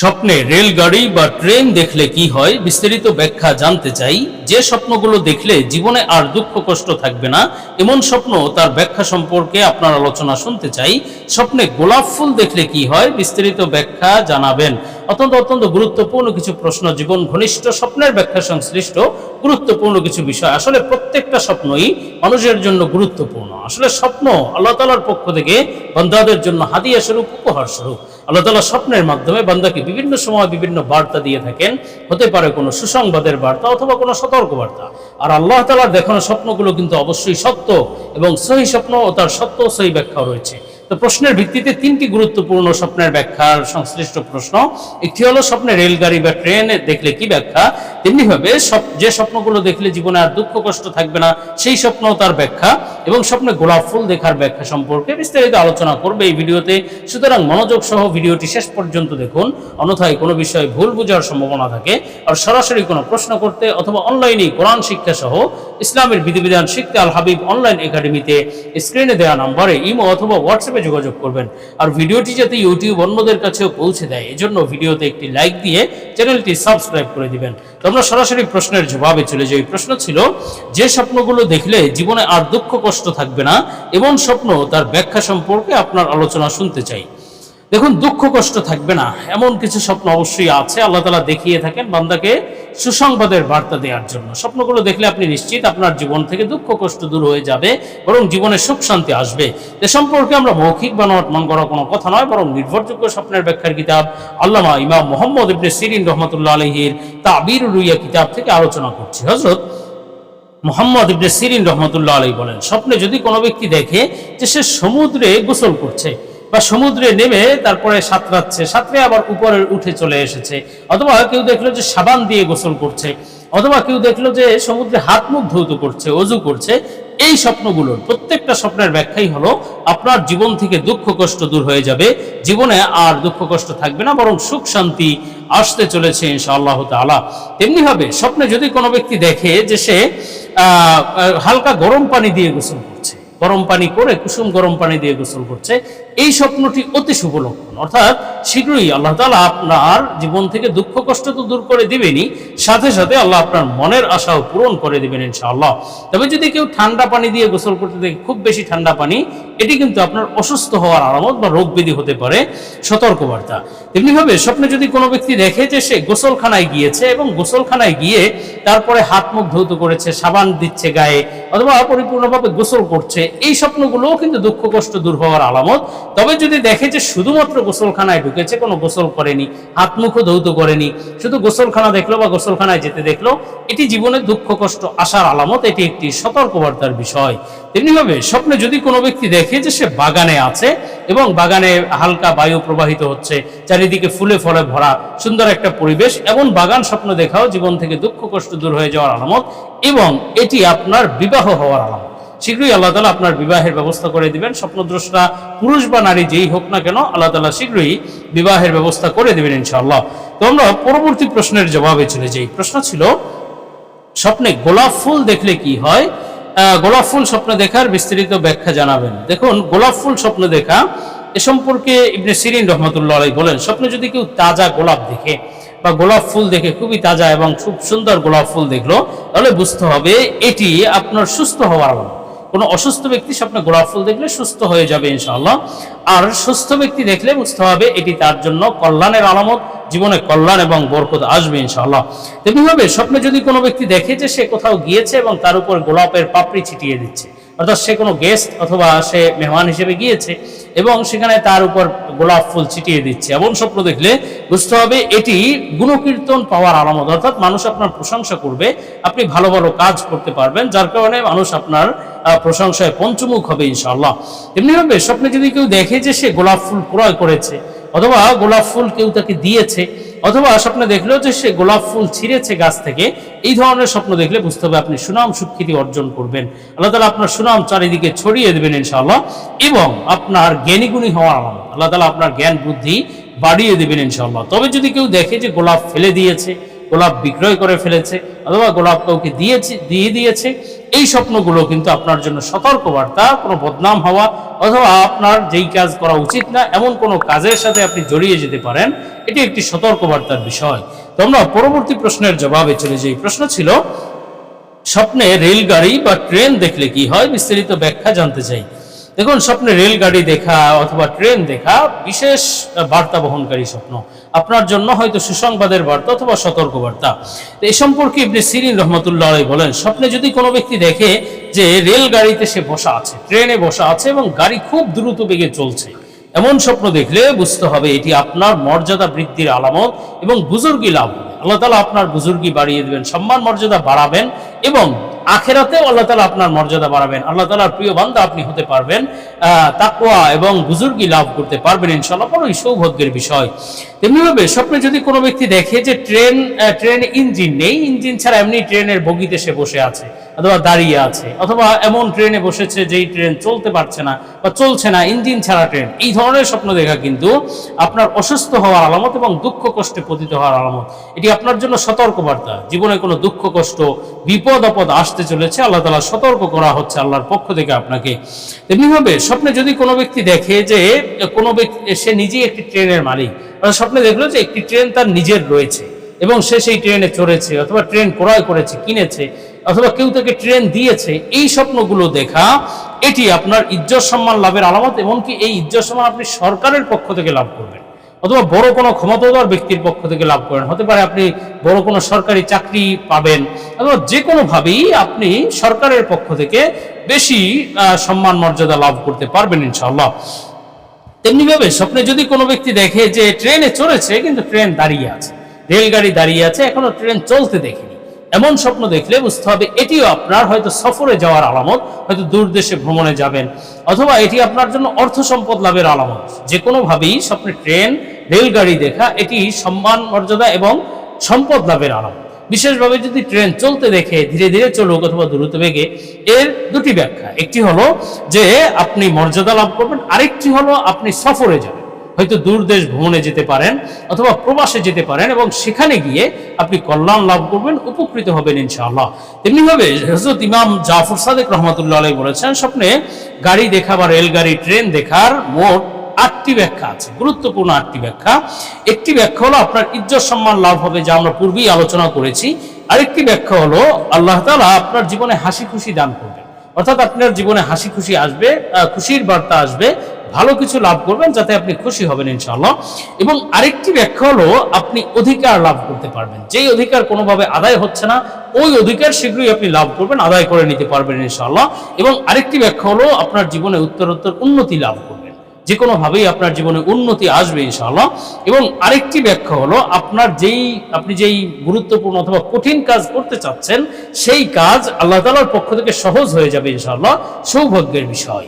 স্বপ্নে রেলগাড়ি বা ট্রেন দেখলে কি হয়? বিস্তারিত ব্যাখ্যা জানতে চাই। যে স্বপ্নগুলো দেখলে জীবনে আর দুঃখ কষ্ট থাকবে না, এমন স্বপ্ন তার ব্যাখ্যা সম্পর্কে আপনার আলোচনা শুনতে চাই। স্বপ্নে গোলাপ ফুল দেখলে কি হয়? বিস্তারিত ব্যাখ্যা জানাবেন। অত্যন্ত অত্যন্ত গুরুত্বপূর্ণ কিছু প্রশ্ন। জীবন ঘনিষ্ঠ স্বপ্নের ব্যাখ্যা সংশ্লিষ্ট গুরুত্বপূর্ণ কিছু বিষয়। আসলে প্রত্যেকটা স্বপ্নই মানুষের জন্য গুরুত্বপূর্ণ। আসলে স্বপ্ন আল্লাহ তালার পক্ষ থেকে বন্ধাদের জন্য হাদিয়া স্বরূপ, উপহার স্বরূপ। আল্লাহ তালা স্বপ্নের মাধ্যমে বান্দাকে বিভিন্ন সময় বিভিন্ন বার্তা দিয়ে থাকেন। হতে পারে কোনো সুসংবাদের বার্তা অথবা কোনো সতর্ক বার্তা আর আল্লাহ তালার দেখানো স্বপ্নগুলো কিন্তু অবশ্যই সত্য এবং সহি স্বপ্ন ও তার সত্য সহি ব্যাখ্যা রয়েছে। তো প্রশ্নের ভিত্তিতে তিনটি গুরুত্বপূর্ণ স্বপ্নের ব্যাখ্যার সংশ্লিষ্ট প্রশ্ন। একটি হলো স্বপ্নে রেলগাড়ি বা ট্রেনে দেখলে কি ব্যাখ্যা? তেমনিভাবে সব, যে স্বপ্নগুলো দেখলে জীবনে আর দুঃখ কষ্ট থাকবে না, সেই স্বপ্ন তার ব্যাখ্যা এবং স্বপ্নে গোলাপ ফুল দেখার ব্যাখ্যা সম্পর্কে বিস্তারিত আলোচনা করবে এই ভিডিওতে। সুতরাং মনোযোগ সহ ভিডিওটি শেষ পর্যন্ত দেখুন, অন্যথায় কোনো বিষয়ে ভুল বোঝার সম্ভাবনা থাকে। আর সরাসরি কোনো প্রশ্ন করতে অথবা অনলাইনে কোরআন শিক্ষা সহ ইসলামের বিধিবিধান শিখতে আল হাবিব অনলাইন একাডেমিতে স্ক্রিনে দেওয়া নম্বরে ইমো অথবা হোয়াটসঅ্যাপে যোগাযোগ করবেন। আর ভিডিওটি যাতে ইউটিউব অন্যদের কাছেও পৌঁছে দেয়, এজন্য ভিডিওতে একটি লাইক দিয়ে চ্যানেলটি সাবস্ক্রাইব করে দিবেন। তোমরা সরাসরি প্রশ্নের জবাবে চলে যাই। প্রশ্ন ছিল, যে স্বপ্নগুলো দেখলে জীবনে আর দুঃখ কষ্ট থাকবে না এমন স্বপ্ন তার ব্যাখ্যা সম্পর্কে আপনার আলোচনা শুনতে চাই। দেখুন, দুঃখ কষ্ট থাকবে না। এমন কিছু স্বপ্ন অবশ্যই আছে, আল্লাহ তালা দেখিয়ে থাকেন বান্দাকে সুসংবাদের বার্তা দেওয়ার জন্য। স্বপ্নগুলো দেখলে আপনি নিশ্চিত আপনার জীবন থেকে দুঃখ কষ্ট দূর হয়ে যাবে, বরং জীবনে সুখ শান্তি আসবে। এ সম্পর্কে আমরা মৌখিক বা মান করা কোনো কথা নয়, বরং নির্ভরযোগ্য স্বপ্নের ব্যাখ্যার কিতাব আল্লামা ইমাম মোহাম্মদ ইবনে সিরিন রহমতুল্লাহ আলহির তাবির রুইয়া কিতাব থেকে আলোচনা করছি। হজরত মোহাম্মদ ইবনে সিরিন রহমতুল্লাহ আলী বলেন, স্বপ্নে যদি কোনো ব্যক্তি দেখে যে সে সমুদ্রে গোসল করছে বা সমুদ্রে নেমে তারপরে সাঁতরাচ্ছে, সাঁতরে আবার উপরে উঠে চলে এসেছে। অথবা কেউ দেখল যে সাবান দিয়ে গোসল করছে, অথবা কেউ দেখল যে সমুদ্রে হাত মুখ ধৌত করছে, অজু করছে, এই স্বপ্নগুলোর প্রত্যেকটা স্বপ্নের ব্যাখ্যাই হলো, আপনার জীবন থেকে দুঃখ কষ্ট দূর হয়ে যাবে, জীবনে আর দুঃখ কষ্ট থাকবে না, বরং সুখ শান্তি আসতে চলেছে ইনশাআল্লাহ তালা তেমনি হবে স্বপ্নে যদি কোনো ব্যক্তি দেখে যে সে হালকা গরম পানি দিয়ে গোসল করছে, গরম পানি করে কুসুম গরম পানি দিয়ে গোসল করছে এই স্বপ্নটি অতি শুভ লক্ষণ। অর্থাৎ শীঘ্রই আল্লাহ তালা আপনার জীবন থেকে দুঃখ, কষ্ট তো দূর করে দিবেনই, সাথে সাথে আল্লাহ আপনার মনের আশাও পূরণ করে দিবেন ইনশাআল্লাহ। তবে যদি কেউ ঠান্ডা পানি দিয়ে গোসল করতে দেখে খুব বেশি ঠান্ডা পানি, এটি কিন্তু আপনার অসুস্থ হওয়ার আলামত বা রোগ ব্যাধি হতে পারে সতর্কবার্তা। তেমনিভাবে স্বপ্নে যদি কোনো ব্যক্তি দেখে যে সে গোসলখানায় গিয়েছে এবং গোসলখানায় গিয়ে তারপরে হাত মুখ ধৌত করেছে, সাবান দিচ্ছে গায়ে অথবা পরিপূর্ণভাবে গোসল করছে, এই স্বপ্নগুলোও কিন্তু দুঃখ, কষ্ট দূর হওয়ার আলামত তবে যদি দেখে যে শুধুমাত্র গোসলখানায় ঢুকেছে, কোনো গোসল করেনি, হাত মুখও ধৌত করেনি, শুধু গোসলখানা দেখল বা গোসলখানায় যেতে দেখল, এটি জীবনে দুঃখ, কষ্ট আসার আলামত, এটি একটি সতর্কবার্তার বিষয়। তেমনিভাবে স্বপ্নে যদি কোনো ব্যক্তি দেখে যে সে বাগানে আছে এবং বাগানে হালকা বায়ু প্রবাহিত হচ্ছে, চারিদিকে ফুলে ফলে ভরা, সুন্দর একটা পরিবেশ, এমন বাগান স্বপ্ন দেখাও জীবন থেকে দুঃখ, কষ্ট দূর হয়ে যাওয়ার আলামত এবং এটি আপনার বিবাহ হওয়ার আলামত। শীঘ্রই আল্লাহ তালা আপনার বিবাহের ব্যবস্থা করে দিবেন। স্বপ্নদ্রষ্টা, পুরুষ বা নারী যেই হোক না কেন, আল্লাহ তালা শীঘ্রই বিবাহের ব্যবস্থা করে দেবেন ইনশাআল্লাহ। তো আমরা পরবর্তী প্রশ্নের জবাবে চলে যাই। প্রশ্ন ছিল, স্বপ্নে গোলাপ ফুল দেখলে কি হয়? গোলাপ ফুল স্বপ্ন দেখার বিস্তারিত ব্যাখ্যা জানাবেন। দেখুন, গোলাপ ফুল স্বপ্ন দেখা এ সম্পর্কে ইবনে সিরিন রহমতুল্লাহ আলাই বলেন, স্বপ্নে যদি কেউ তাজা গোলাপ দেখে বা গোলাপ ফুল দেখে খুবই তাজা এবং খুব সুন্দর গোলাপ ফুল দেখল, তাহলে বুঝতে হবে এটি আপনার সুস্থ হওয়ার কোনো অসুস্থ ব্যক্তি স্বপ্নে গোলাপ ফুল দেখলে সুস্থ হয়ে যাবে ইনশাআল্লাহ। আর সুস্থ ব্যক্তি দেখলে বুঝতে হবে এটি তার জন্য কল্যাণের আলামত, জীবনে কল্যাণ এবং বরকত আসবে ইনশাআল্লাহ। তেমনিভাবে স্বপ্নে যদি কোনো ব্যক্তি দেখে যে সে কোথাও গিয়েছে এবং তার উপর গোলাপের পাপড়ি ছিটিয়ে দিচ্ছে অর্থাৎ সে কোনো গেস্ট অথবা সে মেহমান হিসেবে গিয়েছে এবং সেখানে তার উপর গোলাপ ফুল ছিটিয়ে দিচ্ছে। এমন স্বপ্ন দেখলে বুঝতে হবে এটি গুণকীর্তন পাওয়ার আলামত। অর্থাৎ মানুষ আপনার প্রশংসা করবে, আপনি ভালো ভালো কাজ করতে পারবেন, যার কারণে মানুষ আপনার প্রশংসায় পঞ্চমুখ হবে ইনশাআল্লাহ। এমনিভাবে স্বপ্নে যদি কেউ দেখে যে সে গোলাপ ফুল ক্রয় করেছে অথবা গোলাপ ফুল কেউ তাকে দিয়েছে অথবা স্বপ্নে দেখল যে সে গোলাপ ফুল ছিঁড়েছে গাছ থেকে, এই ধরনের স্বপ্ন দেখলে বুঝতে হবে আপনি সুনাম সুখ্যাতি অর্জন করবেন। আল্লাহ তালা আপনার সুনাম চারিদিকে ছড়িয়ে দেবেন ইনশাআল্লাহ এবং আপনার জ্ঞানীগুণী হওয়া আলামত আল্লাহ তালা আপনার জ্ঞান বুদ্ধি বাড়িয়ে দেবেন ইনশাআল্লাহ। তবে যদি কেউ দেখে যে গোলাপ ফেলে দিয়েছে গোলাপ বিক্রয় করে ফেলেছে অথবা গোলাপ কাউকে দিয়েছে, দিয়ে দিয়েছে, এই স্বপ্নগুলো কিন্তু আপনার জন্য সতর্কবার্তা, কোনো বদনাম হওয়া অথবা আপনার যেই কাজ করা উচিত না, এমন কোনো কাজের সাথে আপনি জড়িয়ে যেতে পারেন, এটি একটি সতর্কবার্তার বিষয়। তো আমরা পরবর্তী প্রশ্নের জবাবে চলে যাই। প্রশ্ন ছিল, স্বপ্নে রেলগাড়ি বা ট্রেন দেখলে কি হয়? বিস্তারিত ব্যাখ্যা জানতে চাই। দেখুন, স্বপ্নে রেলগাড়ি দেখা অথবা ট্রেন দেখা বিশেষ বার্তা বহনকারী স্বপ্ন। আপনার জন্য হয়তো সুসংবাদের বার্তা অথবা সতর্ক বার্তা এই সম্পর্কে ইবনে সিরিন রহমতুল্লাহ বলেন, স্বপ্নে যদি কোনো ব্যক্তি দেখে যে রেলগাড়িতে সে বসা আছে, ট্রেনে বসা আছে এবং গাড়ি খুব দ্রুত বেগে চলছে, এমন স্বপ্ন দেখলে বুঝতে হবে এটি আপনার মর্যাদা বৃদ্ধির আলামত এবং বুজুর্গি লাভ আল্লাহ তালা আপনার বুজুর্গি বাড়িয়ে দেবেন, সম্মান মর্যাদা বাড়াবেন এবং আখেরাতেও আল্লাহ তালা আপনার মর্যাদা বাড়াবেন। আল্লাহ তালার প্রিয় বান্ধব আপনি হতে পারবেন। আহ, তাকওয়া এবং বুজুর্গি লাভ করতে পারবেন ইনশাল্লাহ বড়ই সৌভাগ্যের বিষয়। তেমনিভাবে স্বপ্নে যদি কোনো ব্যক্তি দেখে যে ট্রেন ট্রেন ইঞ্জিন নেই ইঞ্জিন ছাড়া এমনি ট্রেনের বগিতে সে বসে আছে অথবা দাঁড়িয়ে আছে অথবা এমন ট্রেনে বসেছে যেই ট্রেন চলতে পারছে না বা চলছে না ইঞ্জিন ছাড়া ট্রেন এই ধরনের স্বপ্ন দেখা কিন্তু আপনার অসুস্থ হওয়ার আলামত এবং দুঃখ কষ্টে পতিত হওয়ার আলামত এটি আপনার জন্য সতর্কবার্তা। জীবনে কোনো দুঃখ কষ্ট বিপদ আপদ আসতে চলেছে আল্লাহ তালা সতর্ক করা হচ্ছে আল্লাহর পক্ষ থেকে আপনাকে। তেমনিভাবে স্বপ্নে যদি কোনো ব্যক্তি দেখে যে কোনো ব্যক্তি, সে নিজেই একটি ট্রেনের মালিক অর্থাৎ স্বপ্নে দেখল যে একটি ট্রেন তার নিজের রয়েছে এবং সে সেই ট্রেনে চড়েছে অথবা ট্রেন ক্রয় করেছে, কিনেছে, অথবা কেউ তাকে ট্রেন দিয়েছে, এই স্বপ্নগুলো দেখা, এটি আপনার ইজ্জত সম্মান লাভের আলামত এমনকি এই ইজ্জত সম্মান আপনি সরকারের পক্ষ থেকে লাভ করবেন। অথবা বড় কোনো ক্ষমতাধর ব্যক্তির পক্ষ থেকে লাভ করেন। হতে পারে আপনি বড় কোনো সরকারি চাকরি পাবেন। অথবা যে কোনোভাবেই আপনি সরকারের পক্ষ থেকে বেশি সম্মান, মর্যাদা লাভ করতে পারবেন ইনশাআল্লাহ। তেমনিভাবে স্বপ্নে যদি কোনো ব্যক্তি দেখে যে ট্রেনে চড়েছে, কিন্তু ট্রেন দাঁড়িয়ে আছে, রেলগাড়ি দাঁড়িয়ে আছে, এখনও ট্রেন চলতে দেখেনি, এমন স্বপ্ন দেখলে বুঝতে হবে এটিও আপনার হয়তো সফরে যাওয়ার আলামত, হয়তো দূর দেশে ভ্রমণে যাবেন, অথবা এটি আপনার জন্য অর্থ সম্পদ লাভের আলামত। যে কোনোভাবেই স্বপ্নে ট্রেন, রেলগাড়ি দেখা, এটি সম্মান, মর্যাদা এবং সম্পদ লাভের আলামত। বিশেষভাবে যদি ট্রেন চলতে দেখে, ধীরে ধীরে চলুক অথবা দ্রুত বেগে, এর দুটি ব্যাখ্যা। একটি হলো যে, আপনি মর্যাদা লাভ করবেন, আরেকটি হলো আপনি সফরে যাবেন। হয়তো দূর দেশ ভ্রমণে যেতে পারেন অথবা প্রবাসে যেতে পারেন এবং সেখানে গিয়ে আপনি কল্যাণ লাভ করবেন, উপকৃত হবেন ইনশাআল্লাহ। তেমনিভাবে হজরত ইমাম জাফর সাদেক রহমতুল্লাহ আলাই বলেছেন, স্বপ্নে গাড়ি দেখা বা রেলগাড়ি, ট্রেন দেখার মোট আটটি ব্যাখ্যা আছে, গুরুত্বপূর্ণ আটটি ব্যাখ্যা। একটি ব্যাখ্যা হলো আপনার ইজ্জত সম্মান লাভ হবে, যা আমরা পূর্বেই আলোচনা করেছি। আরেকটি ব্যাখ্যা হলো, আল্লাহ তালা আপনার জীবনে হাসি খুশি দান করবেন। অর্থাৎ আপনার জীবনে হাসি খুশি আসবে খুশির বার্তা আসবে, ভালো কিছু লাভ করবেন, যাতে আপনি খুশি হবেন ইনশাআল্লাহ। এবং আরেকটি ব্যাখ্যা হলো, আপনি অধিকার লাভ করতে পারবেন। যেই অধিকার কোনোভাবে আদায় হচ্ছে না, ওই অধিকার শীঘ্রই আপনি লাভ করবেন, আদায় করে নিতে পারবেন ইনশাআল্লাহ। এবং আরেকটি ব্যাখ্যা হলো, আপনার জীবনে উত্তরোত্তর উন্নতি লাভ করবেন যে কোনোভাবেই আপনার জীবনে উন্নতি আসবে ইনশাআল্লাহ। এবং আরেকটি ব্যাখ্যা হলো, আপনার যেই, আপনি যেই গুরুত্বপূর্ণ অথবা কঠিন কাজ করতে চাচ্ছেন, সেই কাজ আল্লাহ তাআলার পক্ষ থেকে সহজ হয়ে যাবে ইনশাআল্লাহ। সৌভাগ্যের বিষয়।